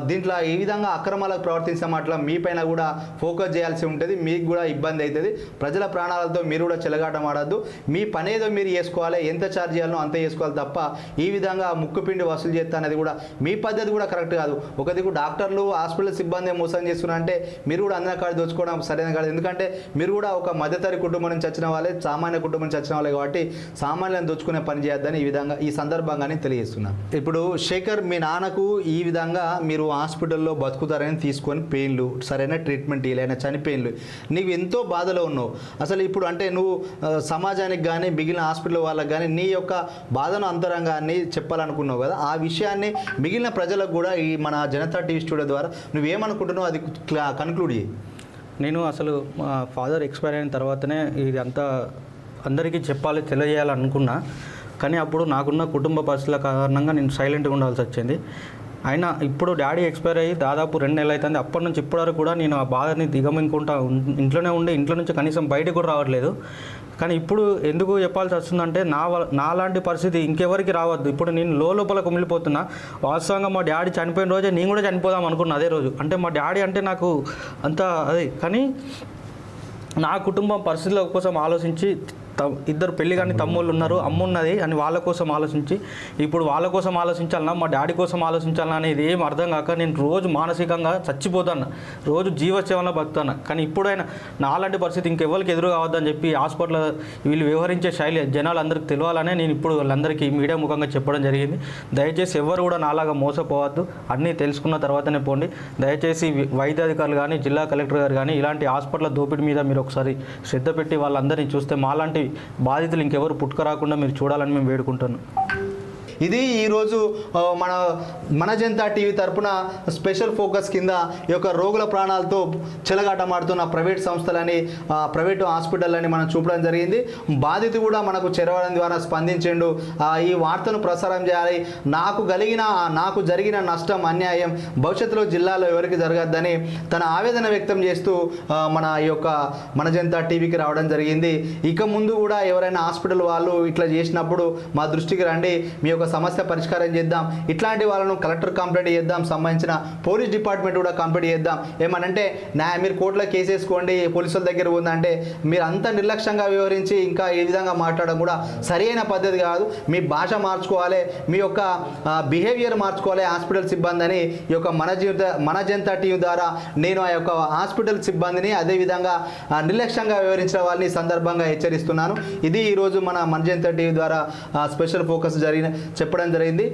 దీంట్లో ఈ విధంగా అక్రమాలకు ప్రవర్తించే అట్లా మీ పైన కూడా ఫోకస్ చేయాల్సి ఉంటుంది. మీకు కూడా ఇబ్బంది అవుతుంది. ప్రజల ప్రాణాలతో మీరు కూడా చెలగాటం ఆడద్దు మీ పని ఏదో మీరు చేసుకోవాలి. ఎంత ఛార్జ్ చేయాలో అంత చేసుకోవాలి తప్ప ఈ విధంగా ముక్కుపిండి వసూలు చేస్తా అనేది కూడా మీ పద్ధతి కూడా కరెక్ట్ కాదు. ఒక ప్రతికు డాక్టర్లు హాస్పిటల్ సిబ్బంది మోసం చేస్తున్నారు అంటే మీరు కూడా అందరి కాడ దోచుకోవడం సరైన కాదు. ఎందుకంటే మీరు కూడా ఒక మధ్యతరి కుటుంబం నుంచి వచ్చిన వాళ్ళే సామాన్య కుటుంబం నుంచి వచ్చిన వాళ్ళే కాబట్టి సామాన్యులను దోచుకునే పని చేయొద్దని ఈ విధంగా ఈ సందర్భంగానే తెలియజేస్తున్నాను ఇప్పుడు శేఖర్ మీ నాన్నకు ఈ విధంగా మీరు హాస్పిటల్లో బతుకుతారని తీసుకొని పెయిన్లు సరైన ట్రీట్మెంట్ ఇలానే చనిపోయిన్లు నీవు ఎంతో బాధలో ఉన్నావు. అసలు ఇప్పుడు అంటే నువ్వు సమాజానికి కానీ మిగిలిన హాస్పిటల్ వాళ్ళకి కానీ నీ యొక్క బాధను అంతరంగాన్ని చెప్పాలనుకున్నావు కదా ఆ విషయాన్ని మిగిలిన ప్రజలకు కూడా ఈ మన జనతా టీవీ స్టూడియో ద్వారా నువ్వేమనుకుంటున్నావు అది కన్క్లూడ్ చేయి. నేను అసలు మా ఫాదర్ ఎక్స్పైర్ అయిన తర్వాతనే ఇది అంతా అందరికీ చెప్పాలి తెలియజేయాలనుకున్నా. కానీ అప్పుడు నాకున్న కుటుంబ పరిస్థితుల కారణంగా నేను సైలెంట్గా ఉండాల్సి వచ్చింది. అయినా ఇప్పుడు డాడీ ఎక్స్పైర్ అయ్యి దాదాపు రెండు నెలలు అవుతుంది అప్పటి నుంచి ఇప్పటి వరకు కూడా నేను ఆ బాధని దిగమింకుంటా ఇంట్లోనే ఉండి ఇంట్లో నుంచి కనీసం బయటకు కూడా రావట్లేదు. కానీ ఇప్పుడు ఎందుకు చెప్పాల్సి వస్తుందంటే నా నాలాంటి పరిస్థితి ఇంకెవరికి రావద్దు. ఇప్పుడు నేను లో లోపల కుమిలిపోతున్నా వాస్తవంగా మా డాడీ చనిపోయిన రోజే నేను కూడా చనిపోదాం అనుకున్నా అదే రోజు. అంటే మా డాడీ అంటే నాకు అంత అదే. కానీ నా కుటుంబం పరిస్థితుల కోసం ఆలోచించి ఇద్దరు పెళ్ళి కానీ తమ్ముళ్ళు ఉన్నారు అమ్మ ఉన్నది అని వాళ్ళ కోసం ఆలోచించి ఇప్పుడు వాళ్ళ కోసం ఆలోచించాలన్నా మా డాడీ కోసం ఆలోచించాలన్నా అనేది ఏం అర్థం కాక నేను రోజు మానసికంగా చచ్చిపోతాను రోజు జీవసేవలో బతుకుతాను కానీ ఇప్పుడైనా నాలాంటి పరిస్థితి ఇంకెవరికి ఎదురు కావద్దని చెప్పి హాస్పిటల్ వీళ్ళు వ్యవహరించే శైలి జనాలు అందరికీ తెలియాలనే నేను ఇప్పుడు వాళ్ళందరికీ మీడియా ముఖంగా చెప్పడం జరిగింది. దయచేసి ఎవరు కూడా నాలాగా మోసపోవద్దు. అన్నీ తెలుసుకున్న తర్వాతనే పోండి. దయచేసి వైద్యాధికారులు వైద్య అధికారులు కానీ జిల్లా కలెక్టర్ గారు కానీ ఇలాంటి హాస్పిటల్ దోపిడీ మీద మీరు ఒకసారి శ్రద్ధ పెట్టి వాళ్ళందరినీ చూస్తే మాలాంటి బాధితులు ఇంకెవరు పుట్టుకరాకుండా మీరు చూడాలని మేము వేడుకుంటున్నాం. ఇది ఈరోజు మన మన జనతా టీవీ తరపున స్పెషల్ ఫోకస్ కింద ఈ యొక్క రోగుల ప్రాణాలతో చెలగాటమాడుతున్న ప్రైవేట్ సంస్థలని ప్రైవేటు హాస్పిటల్ని మనం చూపడం జరిగింది. బాధితు కూడా మనకు చెరవడం ద్వారా స్పందించిండు. ఈ వార్తను ప్రసారం చేయాలి. నాకు కలిగిన నాకు జరిగిన నష్టం అన్యాయం భవిష్యత్తులో జిల్లాలో ఎవరికి జరగద్దని తన ఆవేదన వ్యక్తం చేస్తూ మన ఈ యొక్క మన జనతా టీవీకి రావడం జరిగింది. ఇక ముందు కూడా ఎవరైనా హాస్పిటల్ వాళ్ళు ఇట్లా చేసినప్పుడు మా దృష్టికి రండి. మీ యొక్క సమస్య పరిష్కారం చేద్దాం. ఇట్లాంటి వాళ్ళను కలెక్టర్ కంప్లైంట్ చేద్దాం. సంబంధించిన పోలీస్ డిపార్ట్మెంట్ కూడా కంప్లైంట్ చేద్దాం. ఏమనంటే నా మీరు కోర్టులో కేసు వేసుకోండి పోలీసుల దగ్గర ఉందంటే మీరు అంత నిర్లక్ష్యంగా వివరించి ఇంకా ఈ విధంగా మాట్లాడడం కూడా సరైన పద్ధతి కాదు. మీ భాష మార్చుకోవాలి మీ యొక్క బిహేవియర్ మార్చుకోవాలి హాస్పిటల్ సిబ్బంది అని ఈ యొక్క మన జీవిత మన జనతా టీవీ ద్వారా నేను ఆ యొక్క హాస్పిటల్ సిబ్బందిని అదేవిధంగా నిర్లక్ష్యంగా వ్యవహరించిన వాళ్ళని సందర్భంగా హెచ్చరిస్తున్నాను. ఇది ఈరోజు మన మన జనతా టీవీ ద్వారా స్పెషల్ ఫోకస్ జరిగిన చెప్పడం జరిగింది.